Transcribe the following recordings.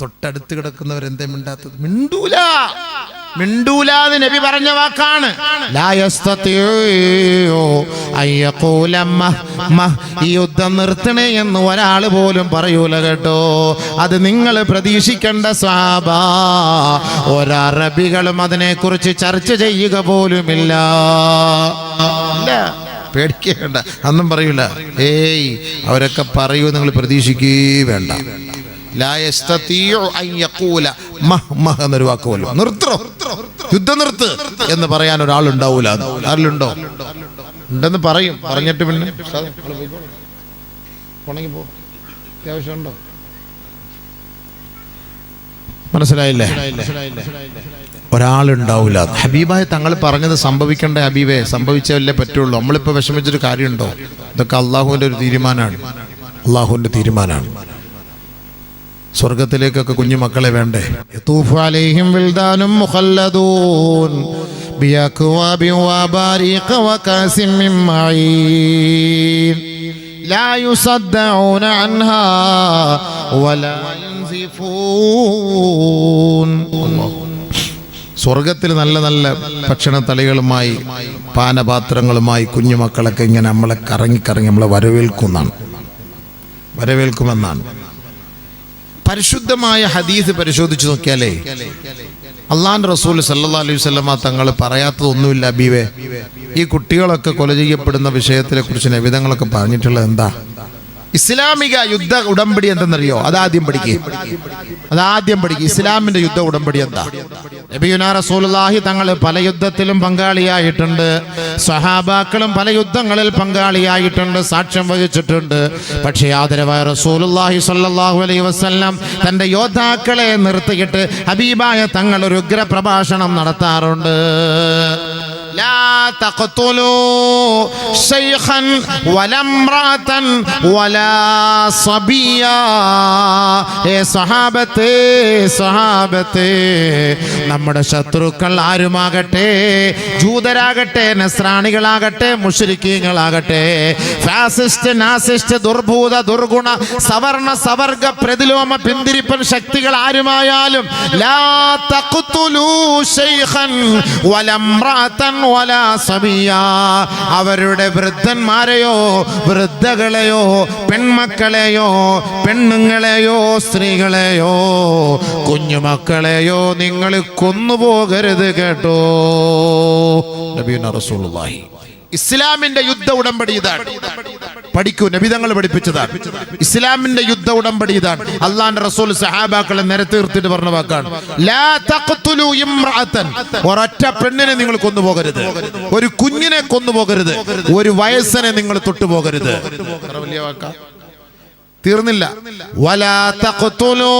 തൊട്ടടുത്ത് കിടക്കുന്നവർ എന്തേ മിണ്ടാത്തത്? മിണ്ടൂല. മിണ്ടൂലാന്ന് നബി പറഞ്ഞ വാക്കാണ്. ഈ യുദ്ധം നിർത്തണേ എന്ന് ഒരാൾ പോലും പറയൂല കേട്ടോ. അത് നിങ്ങൾ പ്രതീക്ഷിക്കേണ്ട സ്വാഭ ഒരറബികളും അതിനെക്കുറിച്ച് ചർച്ച ചെയ്യുക പോലുമില്ല. പേടിക്കേണ്ട. അന്നും പറയൂല. ഏയ് അവരൊക്കെ പറയൂ നിങ്ങൾ പ്രതീക്ഷിക്കേ വേണ്ട. എന്നൊരു നിർത്തോ എന്ന് പറയാൻ ഒരാളുണ്ടാവൂല. ആരിലുണ്ടോ? ഉണ്ടെന്ന് പറയും. പറഞ്ഞിട്ട് പിന്നെ. പോ. മനസ്സിലായില്ലേ? ഒരാളുണ്ടാവില്ല ഹബീബായ തങ്ങൾ പറഞ്ഞത് സംഭവിക്കേണ്ട ഹബീബേ? സംഭവിച്ചല്ലേ പറ്റുള്ളൂ. നമ്മളിപ്പോൾ വിഷമിച്ചൊരു കാര്യമുണ്ടോ? ഇതൊക്കെ അള്ളാഹുവിന്റെ ഒരു തീരുമാനമാണ്. അള്ളാഹുവിന്റെ തീരുമാനമാണ്. സ്വർഗത്തിലേക്കൊക്കെ കുഞ്ഞു മക്കളെ വേണ്ടേ യതൂഫു അലൈഹിം വിൽദാനും മുഖല്ലദൂൻ ബിയക്വാബി വബാരിഖ വകാസിം മിൻ മഈൻ لا يصدعون عنها ولا ينزفون الله സ്വർഗത്തിൽ നല്ല നല്ല ഭക്ഷണ തളികളുമായി പാനപാത്രങ്ങളുമായി കുഞ്ഞുമക്കളൊക്കെ ഇങ്ങനെ നമ്മളെ കറങ്ങി കറങ്ങി നമ്മളെ വരവേൽക്കുന്നാണ് വരവേൽക്കുമെന്നാണ് പരിശുദ്ധമായ ഹദീസ് പരിശോധിച്ച് നോക്കിയാലേ അള്ളാന്റെ റസൂൽ സല്ലാ അലൈഹി സ്വലമ തങ്ങൾ പറയാത്തതൊന്നുമില്ല ബീവേ. ഈ കുട്ടികളൊക്കെ കൊല ചെയ്യപ്പെടുന്ന വിഷയത്തിനെ കുറിച്ച് നബിതങ്ങളൊക്കെ പറഞ്ഞിട്ടുള്ളത് എന്താ? ഇസ്ലാമിക യുദ്ധ ഉടമ്പടി എന്തെന്നറിയോ? അതാദ്യം പഠിക്കുക അതാദ്യം പഠിക്കുക ഇസ്ലാമിന്റെ യുദ്ധ ഉടമ്പടി എന്താ? നബിയുനാ റസൂലുള്ളാഹി തങ്ങൾ പല യുദ്ധത്തിലും പങ്കാളിയായിട്ടുണ്ട്. സഹാബാക്കളും പല യുദ്ധങ്ങളിൽ പങ്കാളിയായിട്ടുണ്ട്. സാക്ഷ്യം വഹിച്ചിട്ടുണ്ട്. പക്ഷേ ആദരവായ റസൂലുള്ളാഹി സ്വല്ലല്ലാഹു അലൈഹി വസല്ലം തന്റെ യോദ്ധാക്കളെ നിർത്തിയിട്ട് ഹബീബായ തങ്ങൾ ഒരു ഉഗ്ര പ്രഭാഷണം നടത്താറുണ്ട്. لا تقتلوا شيخا ولا امرأة ولا صبيا ഏ സഹാബത്തെ സഹാബത്തെ നമ്മുടെ ശത്രുക്കൾ ആരുമാകട്ടെ ജൂതരാകട്ടെ നസ്രാണികളാകട്ടെ മുഷരിക്കീങ്ങളാകട്ടെ ഫാസിസ്റ്റ് നാസിസ്റ്റ് ദുർഭൂത ദുർഗുണ സവർണ സവർഗ പ്രതിലോമ പിന്തിരിപ്പൻ ശക്തികൾ ആരുമായാലും ലാ തഖ്തുലൂ ശൈഖൻ വലംറഅതൻ വലാ സബിയാ അവരുടെ വൃദ്ധന്മാരെയോ വൃദ്ധകളെയോ പെൺമക്കളെയോ പെണ്ണുങ്ങളെയോ സ്ത്രീകളെയോ കുഞ്ഞുമക്കളെയോ നിങ്ങൾ കൊന്നുപോകരുത് കേട്ടോ. നബിയുന റസൂലുള്ളാഹി. ഇസ്ലാമിന്റെ യുദ്ധ ഉടമ്പടി ഇതാണ്. പഠിക്കൂ നബിതങ്ങൾ പഠിപ്പിച്ചതാണ്. ഇസ്ലാമിന്റെ യുദ്ധ ഉടമ്പടി ഇതാണ്. അള്ളാന്റെ റസൂൽ സഹാബാക്കളെ നിരത്തീർത്തിട്ട് പറഞ്ഞ വാക്കാണ്. ഒരൊറ്റ പെണ്ണിനെ നിങ്ങൾ കൊന്നുപോകരുത്. ഒരു കുഞ്ഞിനെ കൊന്നുപോകരുത്. ഒരു വയസ്സനെ നിങ്ങൾ തൊട്ടുപോകരുത്. വലിയ വാക്കാ. തീർന്നില്ല. വലാ തഖ്തുലൂ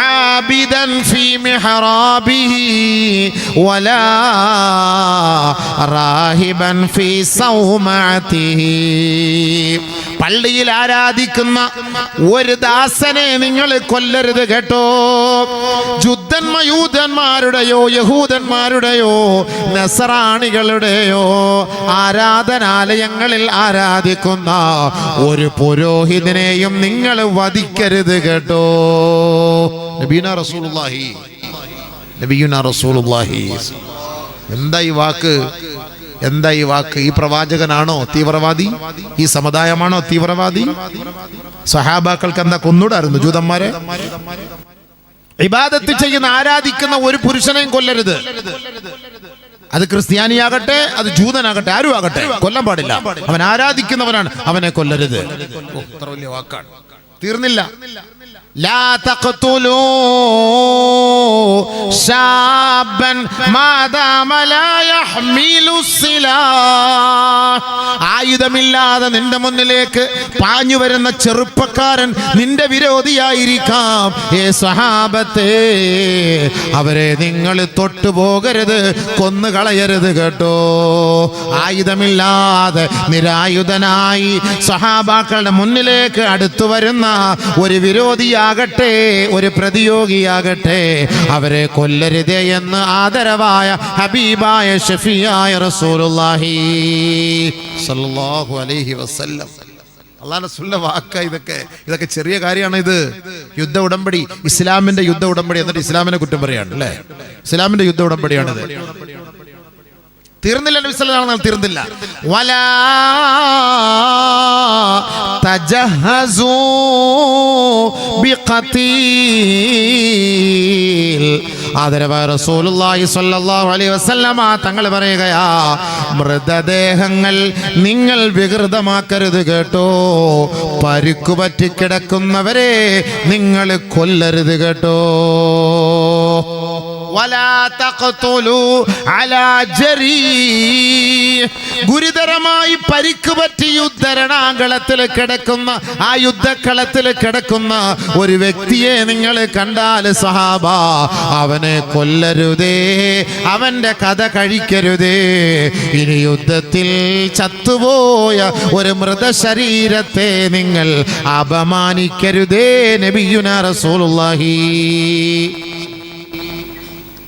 ആബിദൻ ഫീ മിഹ്റാബിഹി വലാ റാഹിബൻ ഫീ സൗമഅതിഹി. പള്ളിയിൽ ആരാധിക്കുന്ന ഒരു ദാസനെ നിങ്ങൾ കൊല്ലരുത് കേട്ടോ. ജുദ്ധന്മ യൂതന്മാരുടെയോ യഹൂദന്മാരുടെയോ നസറാണികളുടെയോ ആരാധനാലയങ്ങളിൽ ആരാധിക്കുന്ന ഒരു പുരോഹിതനെയും നിങ്ങൾ വധിക്കരുത് കേട്ടോ. നബീന റസൂലുള്ളാഹി. റസൂലുള്ളാഹി. എന്താ ഈ വാക്ക്? എന്താ ഈ വാക്ക്? ഈ പ്രവാചകനാണോ തീവ്രവാദി? ഈ സമുദായമാണോ തീവ്രവാദി? സഹാബാക്കൾക്ക് എന്താ കൊന്നൂടായിരുന്നു ജൂതന്മാരെ? ഇബാദത്ത് ചെയ്യുന്ന ആരാധിക്കുന്ന ഒരു പുരുഷനെയും കൊല്ലരുത്. അത് ക്രിസ്ത്യാനിയാകട്ടെ അത് ജൂതനാകട്ടെ ആരും ആകട്ടെ കൊല്ലാൻ പാടില്ല. അവൻ ആരാധിക്കുന്നവനാണ് അവനെ കൊല്ലരുത്. വാക്കാണ്. തീർന്നില്ല لا تقتلوا شابا ما دام لا يحمل السلاح ആയുധമില്ലാതെ നിന്റെ മുന്നിലേക്ക് പാഞ്ഞു വരുന്ന ചെറുപ്പക്കാരൻ നിന്റെ വിരോധിയായിരിക്കാം ഏ സഹാബത്തെ അവരെ നിങ്ങൾ തൊട്ടുപോകരുത് കൊന്നുകളയരുത് കേട്ടോ ആയുധമില്ലാതെ നിരായുധനായി സഹാബാക്കളുടെ മുന്നിലേക്ക് അടുത്തു വരുന്ന ഒരു വിരോധിയാകട്ടെ ഒരു പ്രതിയോഗിയാകട്ടെ. അവരെ കൊല്ലരുതേ എന്ന് ആദരവായ ഹബീബായ ഷഫിയായ റസൂലുള്ളാഹി സല്ലല്ലാഹു അലൈഹി വസല്ലം. അള്ളാഹ് വാക്ക ഇതൊക്കെ ഇതൊക്കെ ചെറിയ കാര്യമാണ് ഇത്. യുദ്ധ ഉടമ്പടി ഇസ്ലാമിന്റെ യുദ്ധ ഉടമ്പടി എന്നിട്ട് ഇസ്ലാമിനെ കുറ്റം പറയാണ് അല്ലേ? ഇസ്ലാമിന്റെ യുദ്ധ ഉടമ്പടിയാണിത്. തീർന്നില്ല നബി സല്ലല്ലാഹു തീർന്നില്ല. വലാ റസൂലുള്ളാഹി സ്വല്ലല്ലാഹു അലൈഹി വസല്ലമ തങ്ങൾ പറയുകയാ മൃതദേഹങ്ങൾ നിങ്ങൾ വികൃതമാക്കരുത് കേട്ടോ. പരുക്കു പറ്റി കിടക്കുന്നവരെ നിങ്ങൾ കൊല്ലരുത് കേട്ടോ. ഗുരുതരമായി പരിക്ക് പറ്റി യുദ്ധരണാങ്കളത്തിൽ കിടക്കുന്ന ആ യുദ്ധക്കളത്തിൽ കിടക്കുന്ന ഒരു വ്യക്തിയെ നിങ്ങൾ കണ്ടാൽ സഹാബ അവനെ കൊല്ലരുതേ അവന്റെ കഥ കഴിക്കരുതേ. ഇനി യുദ്ധത്തിൽ ചത്തുപോയ ഒരു മൃതശരീരത്തെ നിങ്ങൾ അപമാനിക്കരുതേ നബിയുന റസൂലുള്ളാഹി.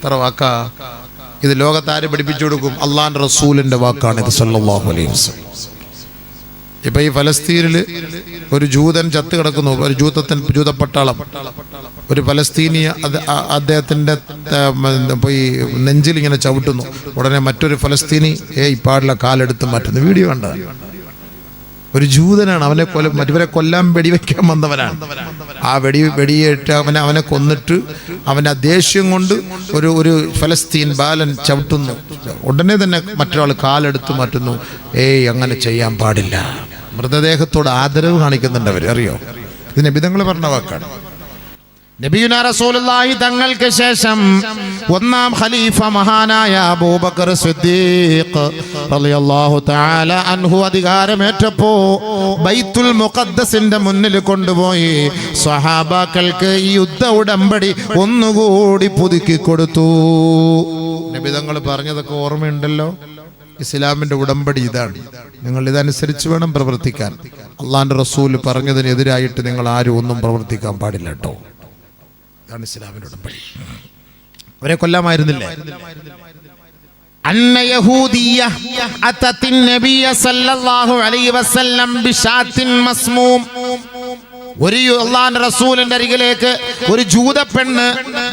എത്ര വാക്കാ ഇത് ലോകത്താരെ പഠിപ്പിച്ചു കൊടുക്കും? അള്ളാൻ റസൂലിന്റെ വാക്കാണ് ഇത് അലൈഹി ഇപ്പൊ ഈ ഫലസ്തീനിൽ ഒരു ജൂതൻ ചത്ത് കിടക്കുന്നു. ഒരു ജൂതത്തിൻ ജൂതപ്പട്ടാളം. ഒരു ഫലസ്തീനിയ അദ്ദേഹത്തിന്റെ പോയി നെഞ്ചിൽ ഇങ്ങനെ ചവിട്ടുന്നു. ഉടനെ മറ്റൊരു ഫലസ്തീനി ഏ പാടില്ല കാലെടുത്ത് മാറ്റുന്നു. വീഡിയോ കണ്ട ഒരു ജൂതനാണ്. അവനെ കൊല്ല മറ്റവരെ കൊല്ലാൻ വെടിവെക്കാൻ വന്നവനാണ്. ആ വെടി വെടിയേറ്റ് അവനെ അവനെ കൊന്നിട്ട് അവന്റെ ദേഷ്യം കൊണ്ട് ഒരു ഒരു ഫലസ്തീൻ ബാലൻ ചവിട്ടുന്നു. ഉടനെ തന്നെ മറ്റൊരാൾ കാലെടുത്ത് മാറ്റുന്നു. ഏയ് അങ്ങനെ ചെയ്യാൻ പാടില്ല. മൃതദേഹത്തോട് ആദരവ് കാണിക്കുന്നുണ്ട് അവർ അറിയോ? ഇതിനെ നബിതങ്ങൾ പറഞ്ഞ വാക്കാണ്. നബിയുന റസൂലുള്ളാഹി തങ്ങൾക്ക് ശേഷം ഒന്നാം ഖലീഫ മഹാനായ അബൂബക്കർ സിദ്ദീഖ് റളിയല്ലാഹു തആല അൻഹു അധികാരമേറ്റപ്പോൾ ബൈത്തുൽ മുഖദ്ദസിന്റെ മുന്നിൽ കൊണ്ടുപോയി സ്വഹാബാക്കൾക്ക് ഈ യുദ്ധ ഉടമ്പടി ഒന്നുകൂടി പുതുക്കി കൊടുത്തു. നബി തങ്ങൾ പറഞ്ഞതൊക്കെ ഓർമ്മയുണ്ടല്ലോ? ഇസ്ലാമിന്റെ ഉടമ്പടി ഇതാണ്. നിങ്ങൾ ഇതനുസരിച്ച് വേണം പ്രവർത്തിക്കാൻ. അള്ളാന്റെ റസൂൽ പറഞ്ഞതിനെതിരായിട്ട് നിങ്ങൾ ആരും ഒന്നും പ്രവർത്തിക്കാൻ പാടില്ല കേട്ടോ. ഇതാണ് ഇസ്ലാമിന്റെ ഉടമ്പടി. അവരെ കൊല്ലാമായിരുന്നില്ലേ? അന്ന യഹൂദിയ അത്തത്തിൻ നബിയ സല്ലല്ലാഹു അലൈഹി വസല്ലം ബിശാത്തിൻ മസ്മൂം. ഒരു അള്ളാന്റെ റസൂലിന്റെ അരികിലേക്ക് ഒരു ജൂത പെണ്ണ്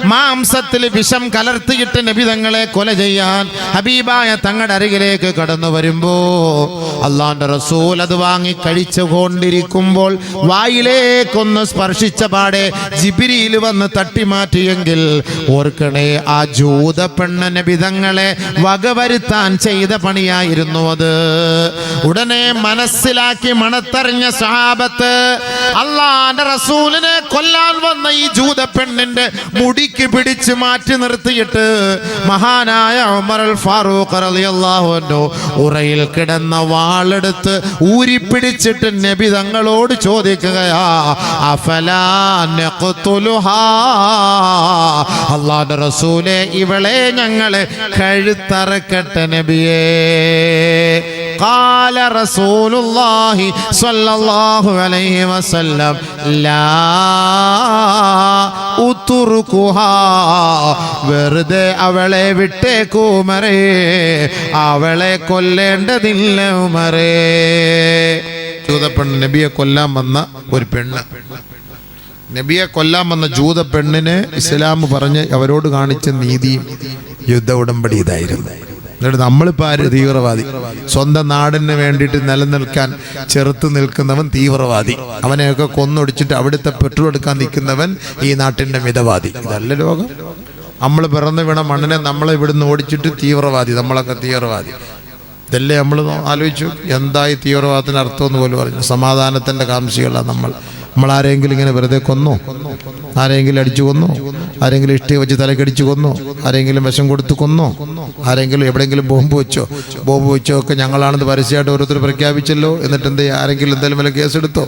മാംസത്തിൽ വിഷം കലർത്തിയിട്ട് നബിതങ്ങളെ കൊല ചെയ്യാൻ ഹബീബായ തങ്ങളുടെ അരികിലേക്ക് കടന്നു വരുമ്പോ അള്ളാന്റെ റസൂൽ അത് വാങ്ങി കഴിച്ചു കൊണ്ടിരിക്കുമ്പോൾ വായിലേക്കൊന്ന് സ്പർശിച്ച പാടെ ജിബിരിയിൽ വന്ന് തട്ടിമാറ്റിയെങ്കിൽ ഓർക്കണേ ആ ജൂത പെണ്ണ് നബിതങ്ങളെ വകവരുത്താൻ ചെയ്ത പണിയായിരുന്നു അത്. ഉടനെ മനസ്സിലാക്കി മണത്തറിഞ്ഞ സഹാബത്ത് അള്ളാന്റെ റസൂലിനെ കൊല്ലാൻ വന്ന ഈ ജൂത പെണ്ണിന്റെ മുടിക്ക് പിടിച്ച് മാറ്റി നിർത്തിയിട്ട് മഹാനായ ഉമർ അൽ ഫാറൂഖ് റളിയല്ലാഹു അൻഹു ഉറയിൽ കിടന്ന വാളെടുത്ത് ഊരിപ്പിടിച്ചിട്ട് നബി തങ്ങളോട് ചോദിക്കുകയാ അള്ളാന്റെ റസൂലെ ഇവളെ ഞങ്ങളെ കഴുത്തറക്കട്ടെ നബിയേ. قال رسول الله صلى الله عليه وسلم لا ഉത്തുറുക്കുഹാ വെറുതെ അവളെ വിട്ടേക്കൂ ഉമറേ അവളെ കൊല്ലേണ്ടതില്ല ഉമറേ ജൂതപ്പെണ്ണ് നബിയെ കൊല്ലാൻ വന്ന ഒരു പെണ്ണ് നബിയെ കൊല്ലാൻ വന്ന ജൂത പെണ്ണിന് ഇസ്ലാം പറഞ്ഞ് അവരോട് കാണിച്ച നീതിയും യുദ്ധ ഉടമ്പടി ഇതായിരുന്നു എന്നിട്ട് നമ്മളിപ്പോൾ ആര്? തീവ്രവാദി. സ്വന്തം നാടിന് വേണ്ടിയിട്ട് നിലനിൽക്കാൻ ചെറുത്ത് നിൽക്കുന്നവൻ തീവ്രവാദി. അവനെയൊക്കെ കൊന്നൊടിച്ചിട്ട് അവിടുത്തെ പെട്രോൾ എടുക്കാൻ നിൽക്കുന്നവൻ ഈ നാട്ടിന്റെ മിതവാദി. നല്ല ലോകം? നമ്മൾ പിറന്നു വീണ മണ്ണിനെ നമ്മളെ ഇവിടുന്ന് ഓടിച്ചിട്ട് തീവ്രവാദി. നമ്മളൊക്കെ തീവ്രവാദി. ഇതല്ലേ നമ്മൾ ആലോചിച്ചു? എന്തായി തീവ്രവാദത്തിന് അർത്ഥം എന്ന് പോലും പറഞ്ഞു സമാധാനത്തിന്റെ കാംക്ഷികളാണ് നമ്മൾ. നമ്മൾ ആരെങ്കിലും ഇങ്ങനെ വെറുതെ കൊന്നോ? ആരെങ്കിലും അടിച്ചു കൊന്നോ? ആരെങ്കിലും ഇഷ്ടി വെച്ച് തലക്കടിച്ചു കൊന്നോ? ആരെങ്കിലും വിഷം കൊടുത്ത് കൊന്നോ? ആരെങ്കിലും എവിടെയെങ്കിലും ബോംബ് വെച്ചോ? ബോംബ് വെച്ചോ ഒക്കെ ഞങ്ങളാണെന്ന് പരസ്യമായിട്ട് ഓരോരുത്തർ പ്രഖ്യാപിച്ചല്ലോ? എന്നിട്ട് എന്ത് ചെയ്യും? ആരെങ്കിലും എന്തെങ്കിലും വല്ല കേസെടുത്തോ?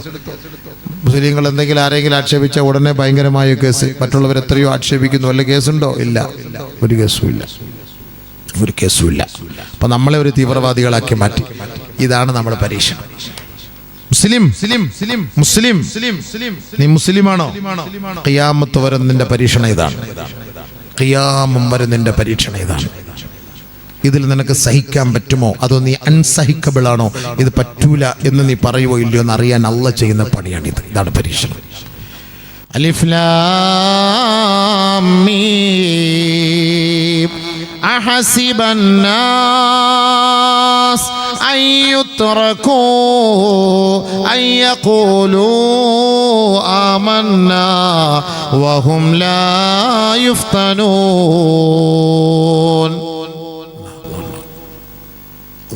മുസ്ലിങ്ങൾ എന്തെങ്കിലും ആരെങ്കിലും ആക്ഷേപിച്ച ഉടനെ ഭയങ്കരമായ കേസ്. മറ്റുള്ളവർ എത്രയോ ആക്ഷേപിക്കുന്നു. വല്ല കേസുണ്ടോ? ഇല്ല. ഒരു കേസും ഇല്ല. ഒരു കേസുമില്ല അപ്പൊ നമ്മളെ ഒരു തീവ്രവാദികളാക്കി മാറ്റി. ഇതാണ് നമ്മുടെ പരീക്ഷ മുസ്ലിം മുസ്ലിം മുസ്ലിം മുസ്ലിം മുസ്ലിം നീ മുസ്ലിമാണോ? ഖിയാമത്ത് വരെ നിന്റെ പരീക്ഷണം ഇതാണ്. ഖിയാമം വരെ നിന്റെ പരീക്ഷണം ഇതാണ്. ഇതിൽ നിനക്ക് സഹിക്കാൻ പറ്റുമോ? അതോ നീ അൺസഹിക്കബിൾ ആണോ? ഇത് പറ്റൂല എന്ന് നീ പറയുമോ ഇല്ലയോ എന്ന് അറിയാൻ അല്ല ചെയ്യുന്ന പണിയാണിത്. ഇതാണ് പരീക്ഷണം. അലിഫ് ലാം മീം. أحسب الناس أن يتركوا أن يقولوا آمنا وهم لا يفتنون.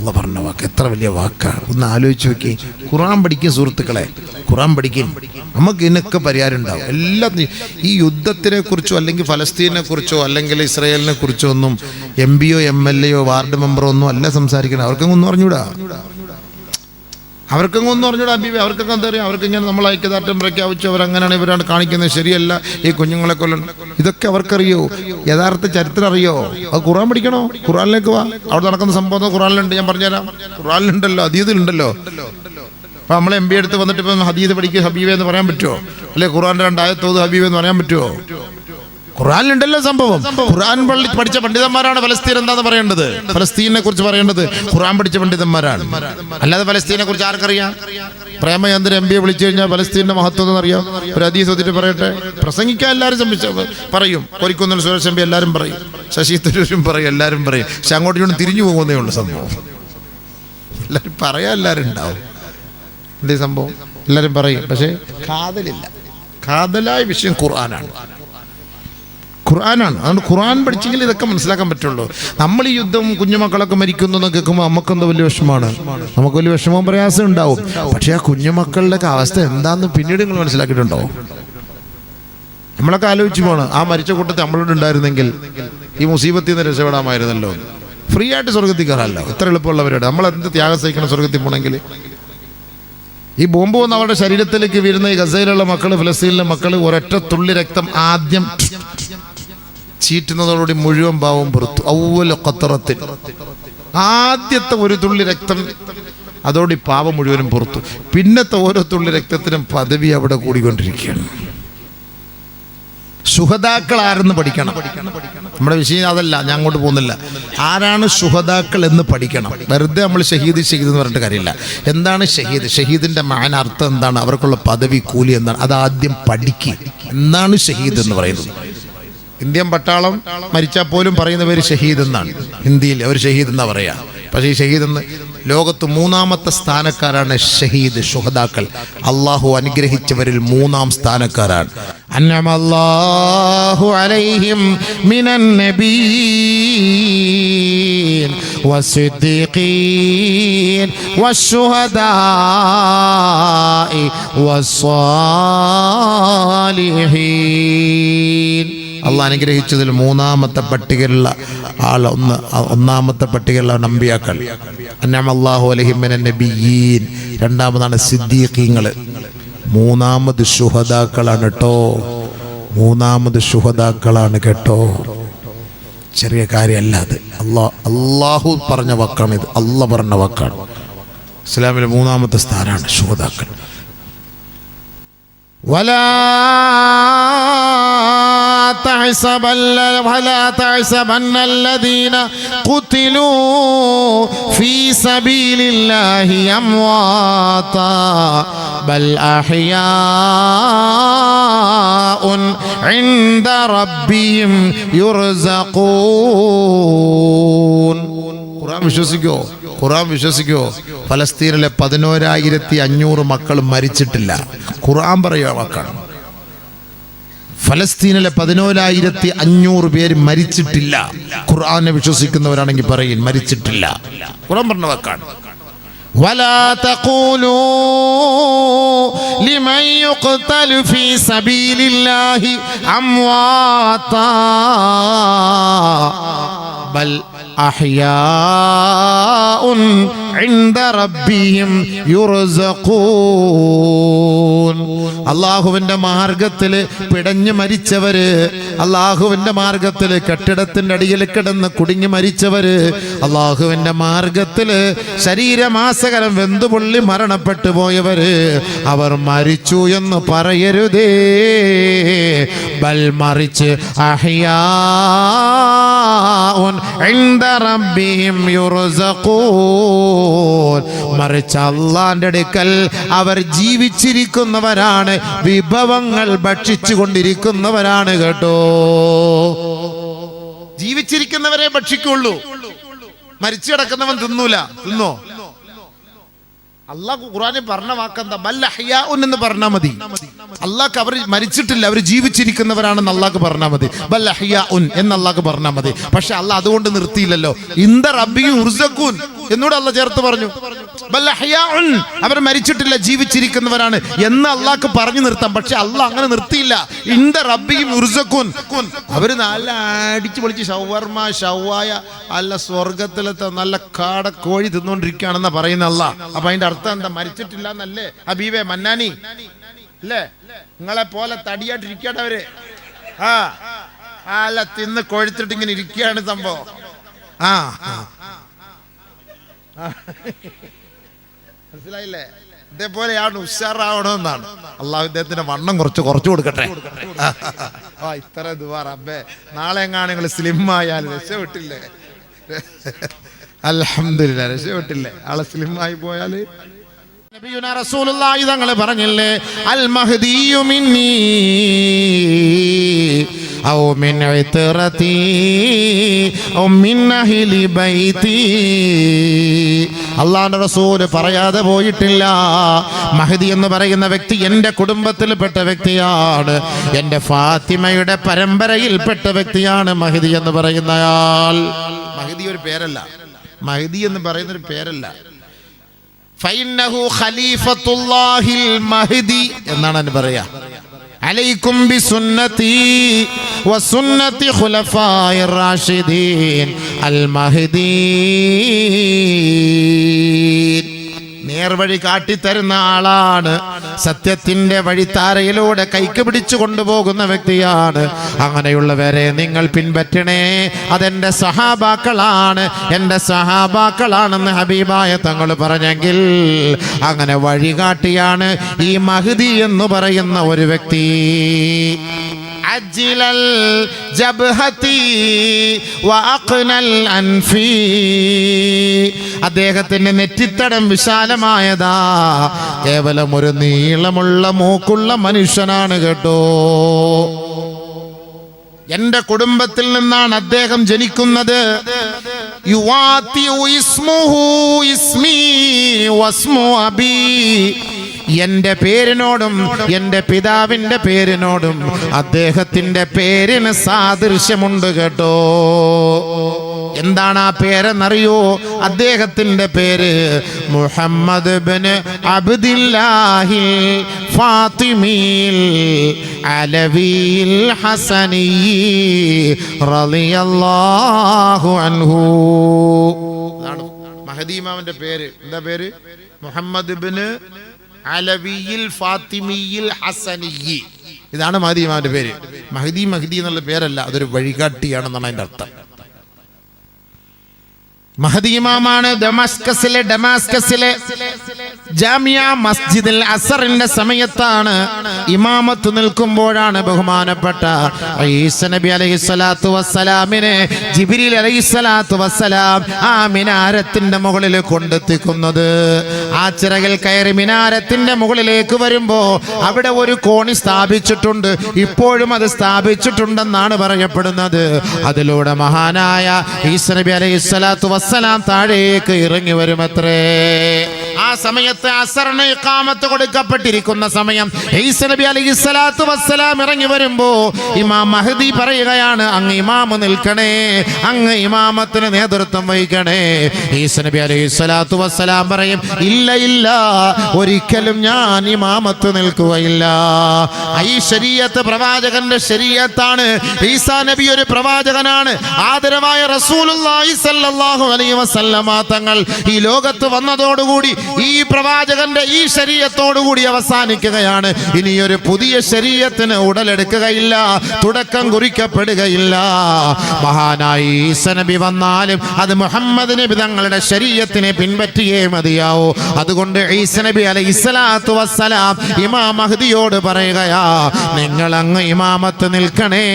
അള്ള പറഞ്ഞ വാക്ക്. എത്ര വലിയ വാക്കാണ്. ഒന്ന് ആലോചിച്ച് നോക്കി. ഖുറാൻ പഠിക്കും സുഹൃത്തുക്കളെ. ഖുറാൻ പഠിക്കും. നമുക്ക് ഇതിനൊക്കെ പരിഹാരം ഉണ്ടാവും. എല്ലാം ഈ യുദ്ധത്തിനെ കുറിച്ചോ അല്ലെങ്കിൽ ഫലസ്തീനെ കുറിച്ചോ അല്ലെങ്കിൽ ഇസ്രയേലിനെ കുറിച്ചോ ഒന്നും എം പിയോ എം എൽ വാർഡ് മെമ്പറോ ഒന്നും അല്ല സംസാരിക്കണം അവർക്കൊന്നും ഒന്നും അറിഞ്ഞൂടാ. അവർക്കൊന്നും ഒന്നും അറിഞ്ഞൂടാ അബീബി അവർക്കൊക്കെ എന്താ അറിയാം അവർക്ക് ഇങ്ങനെ നമ്മൾ ഐക്യദാർഢ്യം പ്രഖ്യാപിച്ചു അവരങ്ങനെയാണ് ഇവരാണ് കാണിക്കുന്നത്. ശരിയല്ല ഈ കുഞ്ഞുങ്ങളെ കൊല്ലണം. ഇതൊക്കെ അവർക്കറിയോ? യഥാർത്ഥ ചരിത്രം അറിയോ? അത് ഖുറാൻ പഠിക്കണോ? ഖുറാനിലേക്ക് വാ. അവിടെ നടക്കുന്ന സംഭവം ഖുറാനിലുണ്ട് ഞാൻ പറഞ്ഞുതരാം. ഖുറാനിലുണ്ടല്ലോ അതീതിലുണ്ടല്ലോ. അപ്പൊ നമ്മൾ എം ബി എടുത്ത് വന്നിട്ട് ഇപ്പം ഹദീദ് പഠിക്കുക ഹബീബ് എന്ന് പറയാൻ പറ്റുമോ? അല്ലെ ഖുറാന്റെ രണ്ടായത്തോത് ഹബീബ് എന്ന് പറയാൻ പറ്റുമോ? ഖുറാനിലുണ്ടല്ലോ സംഭവം. ഖുറാൻ പള്ളി പഠിച്ച പണ്ഡിതന്മാരാണ് ഫലസ്തീൻ എന്താന്ന് പറയേണ്ടത്? ഫലസ്തീനെ കുറിച്ച് പറയേണ്ടത് ഖുറാൻ പഠിച്ച പണ്ഡിതന്മാരാണ്. അല്ലാതെ ഫലസ്തീനെ കുറിച്ച് ആർക്കറിയാം? പ്രേമചന്ദ്രൻ എം പിയെ വിളിച്ചു കഴിഞ്ഞാൽ ഫലസ്തീന്റെ മഹത്വം എന്നറിയാം ഒരു അതീസ് ഒത്തിട്ട് പറയട്ടെ? പ്രസംഗിക്കാൻ എല്ലാവരും സംബന്ധിച്ച പറയും. കൊരിക്കുന്ന സുരേഷ് എം പി എല്ലാവരും പറയും. ശശി തരൂരും പറയും എല്ലാവരും പറയും. പക്ഷെ അങ്ങോട്ടും ഇങ്ങോട്ടും തിരിഞ്ഞു പോകുന്നേ ഉള്ളൂ സംഭവം. എല്ലാവരും പറയാൻ എല്ലാവരും ഉണ്ടാവും. എന്തേ സംഭവം? എല്ലാവരും പറയും. പക്ഷേ കാതലില്ല. കാതലായ വിഷയം ഖുർആനാണ്. ഖുർആനാണ്. അതുകൊണ്ട് ഖുർആൻ പഠിച്ചെങ്കിൽ ഇതൊക്കെ മനസ്സിലാക്കാൻ പറ്റുള്ളൂ. നമ്മൾ ഈ യുദ്ധം കുഞ്ഞുമക്കളൊക്കെ മരിക്കുന്നു എന്ന് കേൾക്കുമ്പോൾ നമുക്കെന്തോ വലിയ വിഷമമാണ്. നമുക്ക് വലിയ വിഷമവും പ്രയാസം ഉണ്ടാവും. പക്ഷേ ആ കുഞ്ഞുമക്കളുടെ ഒക്കെ അവസ്ഥ എന്താണെന്ന് പിന്നീട് നിങ്ങൾ മനസ്സിലാക്കിയിട്ടുണ്ടോ? നമ്മളൊക്കെ ആലോചിച്ചു പോകണം ആ മരിച്ച കൂട്ടത്തിൽ നമ്മളോട് ഉണ്ടായിരുന്നെങ്കിൽ ഈ മുസീബത്തിൽ നിന്ന് രക്ഷപ്പെടാമായിരുന്നല്ലോ. ഫ്രീ ആയിട്ട് സ്വർഗത്തിൽ കയറാമല്ലോ. ഇത്ര എളുപ്പമുള്ളവരോട്. നമ്മൾ എന്ത് ത്യാഗം സഹിക്കണം സ്വർഗത്തിൽ പോകണമെങ്കിൽ ഈ ബോംബ് വന്ന് അവരുടെ ശരീരത്തിലേക്ക് വീഴുന്ന ഈ ഗസയിലുള്ള മക്കൾ ഫലസ്തീനിലെ മക്കൾ ഒരൊറ്റ തുള്ളി രക്തം ആദ്യം ചീറ്റുന്നതോടുകൂടി മുഴുവൻ ഭാവം പുറത്തു. ഔവല കത്തറത്തിൽ ആദ്യത്തെ ഒരു തുള്ളി രക്തം അതോടെ പാവം മുഴുവനും പുറത്തു. പിന്നത്തെ ഓരോ തുള്ളി രക്തത്തിനും പദവി അവിടെ കൂടിക്കൊണ്ടിരിക്കുകയാണ്. സുഹതാക്കൾ ആരെന്ന് പഠിക്കണം. നമ്മുടെ വിഷയം അതല്ല ഞാൻ അങ്ങോട്ട് പോകുന്നില്ല. ആരാണ് സുഹതാക്കൾ എന്ന് പഠിക്കണം. വെറുതെ നമ്മൾ ഷഹീദ് ഷഹീദ് എന്ന് പറഞ്ഞിട്ട് കാര്യമില്ല. എന്താണ് ഷഹീദ്? ഷഹീദിന്റെ മാന അർത്ഥം എന്താണ്? അവർക്കുള്ള പദവി കൂലി എന്താണ്? അത് ആദ്യം പഠിക്കുക എന്താണ് ഷഹീദ് എന്ന് പറയുന്നത്? ഇന്ത്യൻ പട്ടാളം മരിച്ചാൽ പോലും പറയുന്ന പേര് ഷഹീദ് എന്നാണ് ഹിന്ദിയിൽ അവർ ഷഹീദ് എന്നാ പറയാ പക്ഷേ ഈ ഷഹീദ് എന്ന് ലോകത്ത് മൂന്നാമത്തെ സ്ഥാനക്കാരാണ് ഷഹീദ് ഷുഹദാക്കൾ അള്ളാഹു അനുഗ്രഹിച്ചവരിൽ മൂന്നാം സ്ഥാനക്കാരാണ് അന്നമ അല്ലാഹു അലൈഹിം മിനൻ നബീൻ والصديقين والشهداء والصالحين അള്ളാഹ് അനുഗ്രഹിച്ചതിൽ മൂന്നാമത്തെ പട്ടികയിലുള്ള ആൾ ഒന്ന് ഒന്നാമത്തെ പട്ടികയിലുള്ള നമ്പിയാക്കൾ അന്നാമല്ലാഹു അലഹിമന നബിയീൻ. രണ്ടാമതാണ് സിദ്ദീഖീങ്ങൾ. മൂന്നാമത് ശുഹദാക്കളാണ് കേട്ടോ. മൂന്നാമത് ശുഹദാക്കളാണ് കേട്ടോ. ചെറിയ കാര്യമല്ല അത്. അള്ളാഹ് അള്ളാഹു പറഞ്ഞ വാക്കാണ് ഇത്. അല്ല പറഞ്ഞ വാക്കാണ്. ഇസ്ലാമിലെ മൂന്നാമത്തെ സ്ഥാനമാണ് ശുഹദാക്കൾ ولا تحسبن ولا تحسبن الذين قتلوا في سبيل الله أمواتا بل أحياء عند ربهم يرزقون. ഖുറാൻ വിശ്വസിക്കോ ഖുറാൻ വിശ്വസിക്കോ ഫലസ്തീനിലെ പതിനോരായിരത്തി അഞ്ഞൂറ് മക്കൾ മരിച്ചിട്ടില്ല ഖുറാൻ പറയുക വാക്കാണ് ഫലസ്തീനിലെ പതിനോരായിരത്തി അഞ്ഞൂറ് പേര് മരിച്ചിട്ടില്ല ഖുർആനെ വിശ്വസിക്കുന്നവരാണെങ്കിൽ പറയും മരിച്ചിട്ടില്ല ഖുറാൻ പറഞ്ഞ വാക്കാണ് ولا تقولوا لمن يقتل في سبيل الله أمواتا بل أحياء عند ربهم يرزقون അള്ളാഹുവിന്റെ മാർഗത്തില് പിടഞ്ഞു മരിച്ചവര് അള്ളാഹുവിന്റെ മാർഗത്തില് കെട്ടിടത്തിന്റെ അടിയിൽ കിടന്ന് കുടുങ്ങി മരിച്ചവര് അള്ളാഹുവിന്റെ മാർഗത്തില് ശരീരമാസകരം വെന്തുപൊള്ളി മരണപ്പെട്ടു പോയവര് അവർ മരിച്ചു എന്ന് പറയരുതേ ബൽ മറിച്ച് അഹിയാഉൻ ഇൻദ റബ്ബിഹിം യുർസഖൂൻ മറിച്ച് അള്ളാന്റെ അടുക്കൽ അവർ ജീവിച്ചിരിക്കുന്നവരാണ്. വിഭവങ്ങൾ ഭക്ഷിച്ചു കൊണ്ടിരിക്കുന്നവരാണ് കേട്ടോ. ജീവിച്ചിരിക്കുന്നവരെ ഭക്ഷിക്കുള്ളൂ. മരിച്ചു കിടക്കുന്നവൻ തിന്നൂല. തിന്നോ? അള്ളാഹ് ഖുറാനെ പറഞ്ഞ വാക്കെന്താ എന്ന് പറഞ്ഞാൽ മതി. അള്ളാഹ് അവർ മരിച്ചിട്ടില്ല അവർ ജീവിച്ചിരിക്കുന്നവരാണെന്ന് അള്ളാഹ് പറഞ്ഞാൽ മതി. ബൽ അഹ്യാഉൻ എന്ന് അള്ളാഹ് പറഞ്ഞാൽ മതി. പക്ഷെ അള്ളാഹ് അതുകൊണ്ട് നിർത്തിയില്ലല്ലോ. ഇന്ത റബ്ബിയും ഉർസക്കൂൻ എന്നൂടെ അള്ള ചേർത്ത് പറഞ്ഞു. അവർ മരിച്ചിട്ടില്ല ജീവിച്ചിരിക്കുന്നവരാണ് എന്ന് അള്ളാക്ക് പറഞ്ഞു നിർത്താം. പക്ഷെ അള്ളാഹ് അങ്ങനെ നിർത്തിയില്ല. ഇന്ത റബ്ബിയും അവർ നല്ല അടിച്ചു പൊളിച്ച് ഷവർമ ഷവായ അല്ല സ്വർഗത്തിലത്തെ നല്ല കാട കോഴി തിന്നുകൊണ്ടിരിക്കുകയാണെന്നാ പറയുന്ന അല്ല അപ്പൊ അതിന്റെ അർത്ഥം എന്താ? മരിച്ചിട്ടില്ല എന്നല്ലേ ഹബീബെ മന്നാനി. അല്ലേ? നിങ്ങളെ പോലെ തടിയായിട്ടിരിക്കട്ടവര് ആ. അല്ല തിന്ന് കൊഴുത്തിട്ട് ഇങ്ങനെ ഇരിക്കുകയാണ് സംഭവം. ആ. മനസ്സിലായില്ലേ? ഇതേപോലെയാണ് ഉഷാറാവണമെന്നാണ്. അള്ളാഹു ഇദ്ദേഹത്തിന്റെ വണ്ണം കുറച്ച് കുറച്ചു കൊടുക്കട്ടെ. ആ ഇത്ര ദുവാ റബ്ബേ. നാളെ എങ്ങാണ് നിങ്ങൾ സ്ലിം ആയാൽ രക്ഷപ്പെട്ടില്ലേ? അലഹമില്ല രക്ഷപ്പെട്ടില്ലേ? ആളെ സ്ലിം ആയി റസൂലുള്ളാഹി തങ്ങൾ പറഞ്ഞില്ലേ അൽ മഹ്ദിയു മിന്നി. ഔ من ഇത്രതി ഔ من ബൈതി അള്ളാഹുവിന്റെ റസൂൽ പറയാതെ പോയിട്ടില്ല. മഹദി എന്ന് പറയുന്ന വ്യക്തി എന്റെ കുടുംബത്തിൽപ്പെട്ട വ്യക്തിയാണ്. എന്റെ ഫാത്തിമയുടെ പരമ്പരയിൽപ്പെട്ട വ്യക്തിയാണ് മഹദി എന്ന് പറയുന്നയാൾ. മഹദി ഒരു പേരല്ല. മഹദി എന്ന് പറയുന്ന ഒരു പേരല്ല എന്നാണ് പറയാ. عليكم بسنتي وسنة خلفاء الراشدين المهديين. നേർവഴി കാട്ടിത്തരുന്ന ആളാണ്. സത്യത്തിന്റെ വഴിത്താരയിലൂടെ കൈക്ക് പിടിച്ചു കൊണ്ടുപോകുന്ന വ്യക്തിയാണ്. അങ്ങനെയുള്ളവരെ നിങ്ങൾ പിൻപറ്റണേ. അതെന്റെ സഹാബാക്കളാണ്. എന്റെ സഹാബാക്കളാണെന്ന് ഹബീബായ തങ്ങൾ പറഞ്ഞെങ്കിൽ അങ്ങനെ വഴികാട്ടിയാണ് ഈ മഹദി എന്ന് പറയുന്ന ഒരു വ്യക്തി. عجل الجبهة وأقنى الأنف അദ്ദേഹത്തിന്റെ നെറ്റിത്തടം വിശാലമായതാ കേവലം ഒരു നീളമുള്ള മൂക്കുള്ള മനുഷ്യനാണ് കേട്ടോ എന്റെ കുടുംബത്തിൽ നിന്നാണ് അദ്ദേഹം ജനിക്കുന്നത് യുവാത്തിയു ഇസ്മുഹു ഇസ്മി വസ്മു അബി എന്റെ പേരിനോടും എന്റെ പിതാവിന്റെ പേരിനോടും അദ്ദേഹത്തിന്റെ പേരിന് സാദൃശ്യമുണ്ട് കേട്ടോ. എന്താണ് ആ പേരെന്നറിയോ? അദ്ദേഹത്തിന്റെ പേര് മുഹമ്മദ് ബിൻ ഫാത്തിമീൽ അലവിയിൽ ഹസനി റളിയല്ലാഹു അൻഹു. മഹദീമാവിന്റെ പേര്. എന്താ പേര്? മുഹമ്മദ് ബിൻ അലവിയിൽ ഫാത്തിമിയിൽ ഹസനിയി. ഇതാണ് മഹദീമാന്റെ പേര്. മഹദി മഹദി എന്നുള്ള പേരല്ല അതൊരു വഴികാട്ടിയാണെന്നാണ് അതിന്റെ അർത്ഥം. മഹദി ഇമാമാണ് ഡമാസ്കസിലെ ഡമാസ്കസിലെ ജാമിയ മസ്ജിദിൽ അസറിന്റെ സമയത്താണ് ഇമാമത്ത് നിൽക്കുമ്പോഴാണ് ബഹുമാനപ്പെട്ട ഈസ നബി അലൈഹി സ്വലാത്തു വസ്സലാമിനെ ജിബിരിൽ അലൈഹി വസ്സലാം ആ മിനാരത്തിന്റെ മുകളിൽ കൊണ്ടെത്തിക്കുന്നത്. ആ ചിറകിൽ കയറി മിനാരത്തിന്റെ മുകളിലേക്ക് വരുമ്പോ അവിടെ ഒരു കോണി സ്ഥാപിച്ചിട്ടുണ്ട്. ഇപ്പോഴും അത് സ്ഥാപിച്ചിട്ടുണ്ടെന്നാണ് പറയപ്പെടുന്നത്. അതിലൂടെ മഹാനായ ഈസ നബി അലൈഹി സ്വലാത്തു വസ്സലാം താഴേക്ക് ഇറങ്ങി വരുമത്രേ. ആ സമയത്ത് അസറിന് ഇഖാമത്ത് കൊടുക്കപ്പെട്ടിരിക്കുന്ന സമയം. ഈസ നബി അലൈഹി സ്വലാത്തു വസ്സലാം ഇറങ്ങി വരുമ്പോ ഇമാം മഹദി പറയുകയാണ് അങ്ങ് ഇമാമ് നിൽക്കണേ അങ്ങ് ഇമാമത്തിന് നേതൃത്വം വഹിക്കണേ. ഈസ നബി അലൈഹി സ്വലാത്തു വസ്സലാം പറയും ഇല്ല ഇല്ല ഒരിക്കലും ഞാൻ ഇമാമത്ത് നിൽക്കുകയില്ല. ഈ ശരീരത്ത് പ്രവാചകന്റെ ശരീരത്താണ്. ഈസാ നബി ഒരു പ്രവാചകനാണ്. ആദരവായ റസൂലുള്ളാഹി അലൈഹി വസല്ലമ തങ്ങൾ ഈ ലോകത്ത് വന്നതോടുകൂടി ഈ പ്രവാചകന്റെ ഈ ശരീരത്തോടുകൂടി അവസാനിക്കുകയാണ്. ഇനി ഒരു പുതിയ ശരീരത്തിന് ഉടലെടുക്കുകയില്ല തുടക്കം കുറിക്കപ്പെടുകയില്ല. മഹാനായി ഈസ നബി വന്നാലും അത് മുഹമ്മദ് നബി തങ്ങളുടെ ശരീരത്തിനെ പിൻപറ്റിയേ മതിയാവോ. അതുകൊണ്ട് ഈസ നബി ഇസ്ലാത്തു വസ്സലാം ഇമാ മഹദിയോട് പറയുകയാ നിങ്ങൾ അങ്ങ് ഇമാമത്ത് നിൽക്കണേ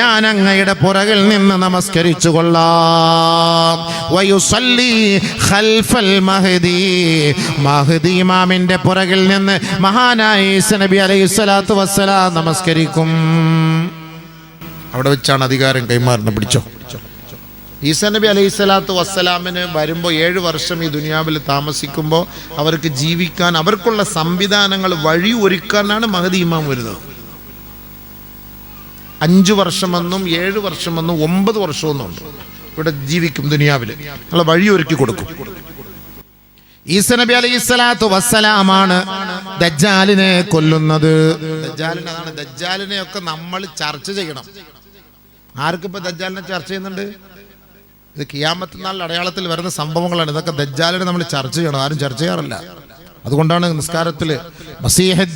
ഞാൻ അങ്ങയുടെ പുറകിൽ നിന്ന് നമസ്കരിച്ചു കൊള്ളാം വയുസല്ലി ഖൽഫൽ മഹദി. മഹദി ഇമാമിന്റെ പുറകിൽ നിന്ന് മഹാനായ ഈസ നബി അലൈഹി സ്വലാത്തു വസ്സലാം നമസ്കരിക്കും. അവിടെ വെച്ചാണ് അധികാരം കൈമാറുന്നത്. പിടിച്ചോ? ഈസ നബി അലൈഹി സ്വലാത്തു വസ്സലാമിന് വരുമ്പോൾ ഏഴ് വർഷം ഈ ദുനിയാവിൽ താമസിക്കുമ്പോൾ അവർക്ക് ജീവിക്കാൻ അവർക്കുള്ള സംവിധാനങ്ങൾ വഴി ഒരുക്കാനാണ് മഹദി ഇമാം വരുന്നത്. അഞ്ചു വർഷമെന്നും ഏഴ് വർഷമെന്നും ഒമ്പത് വർഷമെന്നും ഉണ്ട്. ഇവിടെ ജീവിക്കും ദുനിയാവിൽ നമ്മൾ വഴി ഒരുക്കി കൊടുക്കും. ഈസ നബി അലൈഹി സ്വലാത്തു വസ്സലാമാണ് ദജ്ജാലിനെ കൊല്ലുന്നത്. ദജ്ജാലിനെ അതാണ്. ദജ്ജാലിനെ ഒക്കെ നമ്മൾ ചർച്ച ചെയ്യണം. ആർക്കിപ്പോ ദജ്ജാലിനെ ചർച്ച ചെയ്യുന്നുണ്ട്? ഇത് കിയാമത്തിനാളിൽ അടയാളത്തിൽ വരുന്ന സംഭവങ്ങളാണ്. ഇതൊക്കെ ദജ്ജാലിനെ നമ്മൾ ചർച്ച ചെയ്യണം. ആരും ചർച്ച ചെയ്യാറില്ല. അതുകൊണ്ടാണ് നിസ്കാരത്തിൽ മസിഹ്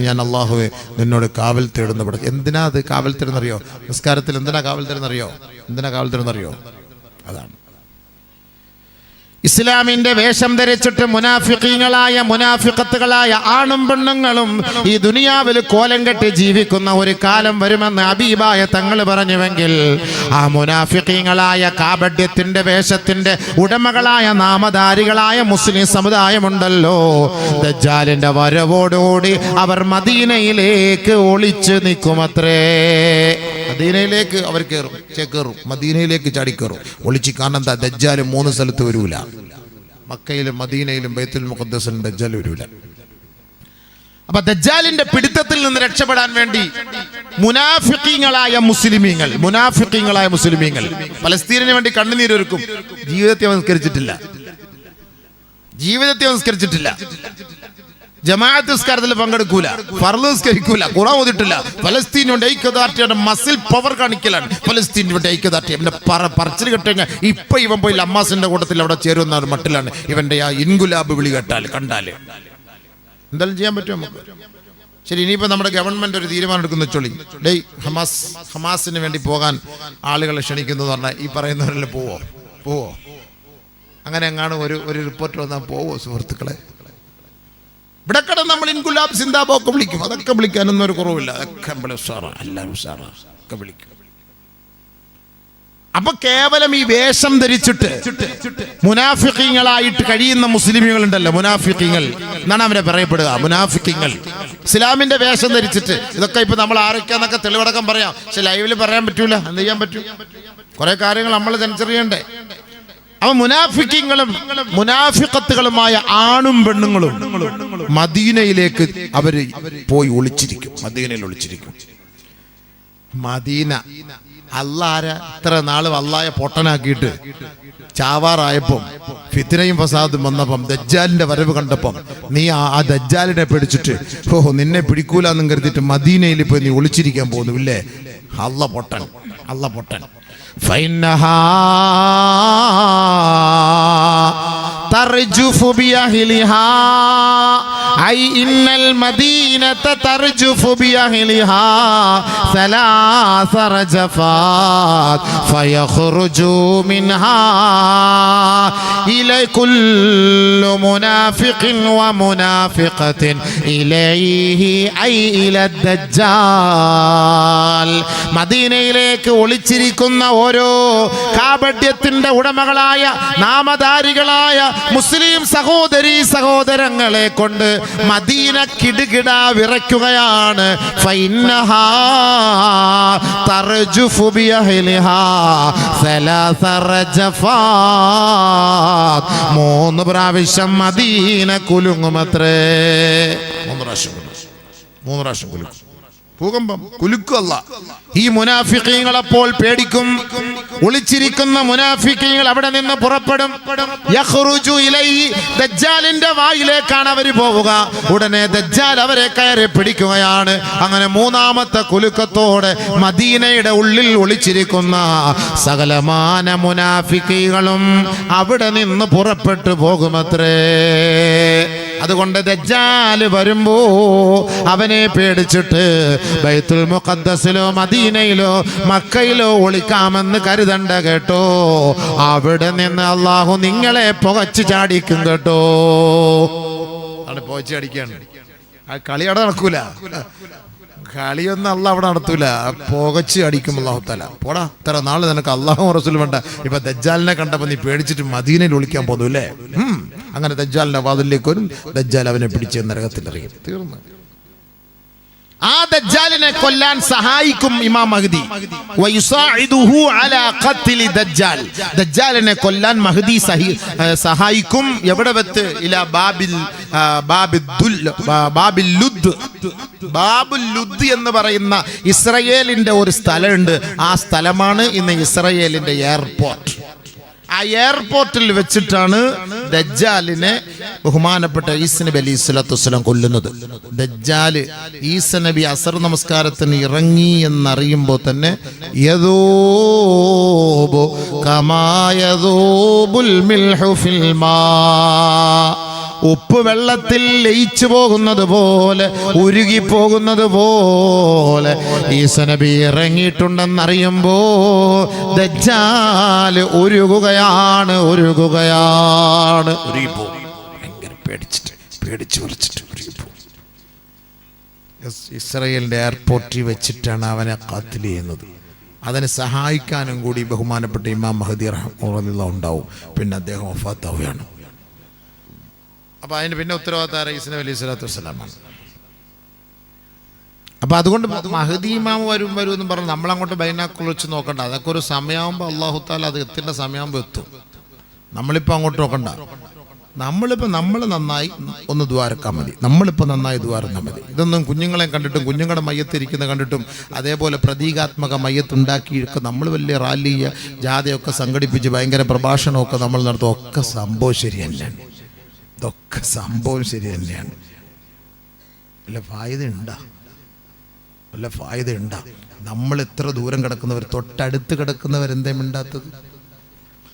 ഞാൻ അള്ളാഹുവെ നിന്നോട് കാവൽ തേടുന്ന പഠിച്ചു എന്തിനാ അത് കാവൽ തരുന്നറിയോ? നിസ്കാരത്തിൽ എന്തിനാ കാവൽ തരുന്നറിയോ? എന്തിനാ കാവൽ തരുന്നറിയോ? അതാണ്. ഇസ്ലാമിന്റെ വേഷം ധരിച്ചിട്ട് മുനാഫിക്കീങ്ങളായ മുനാഫിക്കത്തുകളായ ആണും പെണ്ണുങ്ങളും ഈ ദുനിയാവിൽ കോലം കെട്ടി ജീവിക്കുന്ന ഒരു കാലം വരുമെന്ന് അബീബായ തങ്ങൾ പറഞ്ഞുവെങ്കിൽ ആ മുനാഫിക്കീങ്ങളായ കാപഡ്യത്തിന്റെ വേഷത്തിന്റെ ഉടമകളായ നാമധാരികളായ മുസ്ലിം സമുദായമുണ്ടല്ലോ. ദജ്ജാലിന്റെ വരവോടുകൂടി അവർ മദീനയിലേക്ക് ഒളിച്ചു നിൽക്കുമത്രേ. മദീനയിലേക്ക് അവർ കയറും. ചേക്കേറും മദീനയിലേക്ക് ചാടിക്കയറും ഒളിച്ച് കാരണം എന്താ? ദജ്ജാൽ മൂന്ന് സ്ഥലത്ത് വരൂല. മക്കയിലും മദീനയിലും ബൈത്തുൽ മുഖദ്സിലും ദജ്ജാൽ വരൂല. അപ്പൊ ദജ്ജാലിന്റെ പിടുത്തത്തിൽ നിന്ന് രക്ഷപ്പെടാൻ വേണ്ടി മുനാഫിക്കീങ്ങളായ മുസ്ലിമീങ്ങൾ മുനാഫിക്കീങ്ങളായ മുസ്ലിമീങ്ങൾ പലസ്തീനിന് വേണ്ടി കണ്ണുനീരൊരുക്കും ജീവിതത്തെ സംസ്കരിച്ചിട്ടില്ല ജീവിതത്തെ സംസ്കരിച്ചിട്ടില്ല ജമാഅത്ത് നിസ്കാരത്തിൽ പങ്കെടുക്കൂല ഫർദ് നിസ്കരിക്കൂല ഖുറാൻ ഓതിട്ടില്ല. ഫലസ്തീനുണ്ട് ഐക്യദാർഢ്യയുടെ മസിൽ പവർ കാണിക്കലാണ്. ഫലസ്തീനുണ്ട് ഐക്യദാർഢ്യം എന്റെ പറ പറച്ചിൽ കെട്ടുകഴിഞ്ഞാൽ ഇപ്പൊ ഇവൻ പോയി അമ്മാസിന്റെ കൂട്ടത്തിൽ അവിടെ ചേരുന്ന ഒരു മട്ടിലാണ് ഇവന്റെ ആ ഇൻഗുലാബ് വിളി കേട്ടാൽ കണ്ടാൽ. എന്തായാലും ചെയ്യാൻ പറ്റും നമുക്ക്? ശരി ഇനിയിപ്പോൾ നമ്മുടെ ഗവൺമെന്റ് ഒരു തീരുമാനം എടുക്കുന്ന ചൊളി ഡേയ് ഹമാസ് ഹമാസിന് വേണ്ടി പോകാൻ ആളുകളെ ക്ഷണിക്കുന്നു എന്ന് പറഞ്ഞാൽ ഈ പറയുന്നവരെല്ലാം പോവോ? പോവോ? അങ്ങനെ എങ്ങാണ് ഒരു ഒരു റിപ്പോർട്ട് വന്നാൽ പോവോ സുഹൃത്തുക്കളെ? ഇവിടെ കിടന്ന് നമ്മൾ ഇൻകുലാബ് സിന്താബോക്കെ വിളിക്കും. അതൊക്കെ വിളിക്കാനൊന്നും ഒരു കുറവില്ല. അതൊക്കെ നമ്മൾ ഉഷാറാ. എല്ലാവരും ഉഷാറാ. ഒക്കെ വിളിക്കും. അപ്പൊ കേവലം ഈ വേഷം ധരിച്ചിട്ട് മുനാഫിക്കിങ്ങളായിട്ട് കഴിയുന്ന മുസ്ലിമുകൾ ഉണ്ടല്ലോ മുനാഫിക്കിങ്ങൾ എന്നാണ് അവരെ പറയപ്പെടുക. മുനാഫിക്കിങ്ങൾ ഇസ്ലാമിന്റെ വേഷം ധരിച്ചിട്ട് ഇതൊക്കെ ഇപ്പൊ നമ്മൾ ആരൊക്കെയാന്നൊക്കെ തെളിവടക്കം പറയാം. പക്ഷെ ലൈവിൽ പറയാൻ പറ്റൂല. എന്ത് ചെയ്യാൻ പറ്റും? കുറെ കാര്യങ്ങൾ നമ്മൾ തിരിച്ചറിയണ്ടേ അപ്പൊ മുനാഫിക്കിങ്ങളും മുനാഫിക്കത്തുകളുമായ ആണും പെണ്ണുങ്ങളും മദീനയിലേക്ക് അവർ പോയി ഒളിച്ചിരിക്കും. മദീനയിൽ ഒളിച്ചിരിക്കും. മദീന അല്ലാര ഇത്ര നാളും അല്ലായ പൊട്ടനാക്കിയിട്ട് ചാവാറായപ്പം ഫിത്തിനയും ഫസാദും വന്നപ്പം ദജ്ജാലിന്റെ വരവ് കണ്ടപ്പം നീ ആ ദജ്ജാലിനെ പിടിച്ചിട്ട് ഓഹോ നിന്നെ പിടിക്കൂലെന്നും കരുതിയിട്ട് മദീനയിൽ പോയി നീ ഒളിച്ചിരിക്കാൻ പോകുന്നു ഇല്ലേ അള്ള പൊട്ടൻ അള്ള പൊട്ടൻ. فإنها ترجف بأهلها أي إن المدينة ترجف بأهلها ثلاث رجفات فيخرج منها إلى كل منافق ومنافقة إليه أي إلى الدجال مدينة إليك ولتركن ഒളിച്ചിരിക്കുന്ന ഓരോ കാപട്യത്തിന്റെ ഉടമകളായ നാമധാരികളായ മുസ്ലിം സഹോദരി സഹോദരങ്ങളെ കൊണ്ട് മദീന കിടുകിട വിറയ്ക്കുകയാണ്. മൂന്ന് പ്രാവശ്യം മദീന കുലുങ്ങുമത്രേ. മൂന്ന് പ്രാവശ്യം മൂന്ന് പ്രാവശ്യം കുലുക്കും ഭൂകമ്പം. കുലുക്കല്ല. ഈ മുനാഫിക്കീങ്ങൾ അപ്പോൾ പേടിക്കും. ഒളിച്ചിരിക്കുന്ന മുനാഫിക്കീങ്ങൾ അവിടെ നിന്ന് പുറപ്പെടും. ദജ്ജാലിന്റെ വായിലേക്കാണ് അവർ പോവുക. ഉടനെ ദജ്ജാൽ അവരെ കയറി പിടിക്കുകയാണ്. അങ്ങനെ മൂന്നാമത്തെ കുലുക്കത്തോടെ മദീനയുടെ ഉള്ളിൽ ഒളിച്ചിരിക്കുന്ന സകലമാന മുനാഫിക്കീകളും അവിടെ നിന്ന് പുറപ്പെട്ടു പോകുമത്രേ. അതുകൊണ്ട് ദജ്ജാൽ വരുമ്പോ അവനെ പേടിച്ചിട്ട് ബൈത്തുൽ മുഖദ്ദസിലോ മദീനയിലോ മക്കയിലോ ഒളിക്കാമെന്ന് കരുതണ്ട കേട്ടോ. അവിടെ നിന്ന് അള്ളാഹു നിങ്ങളെ പുകച്ചു ചാടിക്കും കേട്ടോ. അവിടെ പുകച്ചു ചാടിക്കാണ്. ആ കളി അവിടെ നടക്കൂല. കളിയൊന്നും അല്ല അവിടെ നടത്തൂല. പുകച്ച് അടിക്കും അള്ളാഹു തല പോടാ ഇത്ര നാളെ നിനക്ക് അള്ളാഹു റസൂൽ വേണ്ട. ഇപ്പൊ ദജ്ജാലിനെ കണ്ടപ്പോ നീ പേടിച്ചിട്ട് മദീനയിൽ ഒളിക്കാൻ പോന്നു അല്ലേ. അങ്ങനെ ദജ്ജാലിന്റെ വാതിലേക്ക് വരും. ദജ്ജാൽ അവനെ പിടിച്ച് നരകത്തിൽ എറിയും തീർന്നു. ആ ദജ്ജാലിനെ കൊല്ലാൻ സഹായിക്കും ഇമാം മഹദി. വയുസാഇദുഹു അലാ ഖത്ലി ദജ്ജാൽ. ദജ്ജാലിനെ കൊല്ലാൻ മഹദി സഹായിക്കും. എവിടെ വെത്ത്? ഇല ബാബിൽ ബാബിൽ ദുൽ- ബാബിൽ ലുദ്. ബാബുൽ ലുദ് എന്ന് പറയുന്ന ഇസ്രയേലിന്റെ ഒരു സ്ഥലമുണ്ട്. ആ സ്ഥലമാണ് ഇന്ന് ഇസ്രയേലിന്റെ എയർപോർട്ട്. ആ എയർപോർട്ടിൽ വെച്ചിട്ടാണ് ദജ്ജാലിനെ ബഹുമാനപ്പെട്ട ഈസ് നബി അലി സ്വലാത്തു വസ്സലാം കൊല്ലുന്നത്. ദജ്ജാൽ ഈസ നബി അസർ നമസ്കാരത്തിന് ഇറങ്ങി എന്നറിയുമ്പോൾ തന്നെ യദോബോ കമായദൂബുൽ മിൽഹു ഫിൽ മാ ഉപ്പ് വെള്ളത്തിൽ ലയിച്ചു പോകുന്നത് പോലെ ഉരുകി പോകുന്നത് പോലെ. ഈസനബി ഇറങ്ങിയിട്ടുണ്ടെന്നറിയുമ്പോ ദജ്ജാൽ ഉരുകുകയാണ് ഉരുകുകയാണ്. ഭയങ്കര പേടിച്ചിട്ട് പേടിച്ച് ഇസ്രയേലിന്റെ എയർപോർട്ടിൽ വെച്ചിട്ടാണ് അവനെ കത്തിൽ ചെയ്യുന്നത്. അതിനെ സഹായിക്കാനും കൂടി ബഹുമാനപ്പെട്ട ഇമാം മഹദി റഹ്മുള്ള ഉണ്ടാവും. പിന്നെ അദ്ദേഹം വഫാത്താവുകയാണ്. അപ്പൊ അതിന് പിന്നെ ഉത്തരവാദിത്തം റൈസിന് അലൈഹി സ്വലാത്തു വസ്സലാമാണ്. അപ്പൊ അതുകൊണ്ട് മഹദീമാവ് വരും വരും എന്ന് പറഞ്ഞ് നമ്മളങ്ങോട്ട് ബൈനാക്കുളിച്ച് നോക്കണ്ട. അതൊക്കെ ഒരു സമയമാകുമ്പോൾ അള്ളാഹു താല അത് എത്തേണ്ട സമയമാകുമ്പോൾ എത്തും. നമ്മളിപ്പോൾ അങ്ങോട്ട് നോക്കണ്ട. നമ്മളിപ്പോൾ നമ്മൾ നന്നായി ഒന്ന് ദ്വാരക്കാൻ മതി. നമ്മളിപ്പോൾ നന്നായി ദ്വാരക്കാൻ മതി. ഇതൊന്നും കുഞ്ഞുങ്ങളെ കണ്ടിട്ടും കുഞ്ഞുങ്ങളുടെ മയ്യത്തിരിക്കുന്ന കണ്ടിട്ടും അതേപോലെ പ്രതീകാത്മക മയ്യത്തുണ്ടാക്കിയൊക്കെ നമ്മൾ വലിയ റാലിയ ജാഥയൊക്കെ സംഘടിപ്പിച്ച് ഭയങ്കര പ്രഭാഷണമൊക്കെ നമ്മൾ നടത്തും. ഒക്കെ സംഭവം ശരിയല്ല ഇതൊക്കെ സംഭവം ശരി തന്നെയാണ്. വല്ല ഫായത ഉണ്ടാ വല്ല ഫായത ഉണ്ടാ നമ്മൾ എത്ര ദൂരം കിടക്കുന്നവർ തൊട്ടടുത്ത് കിടക്കുന്നവർ എന്തേ മിണ്ടാത്തത്?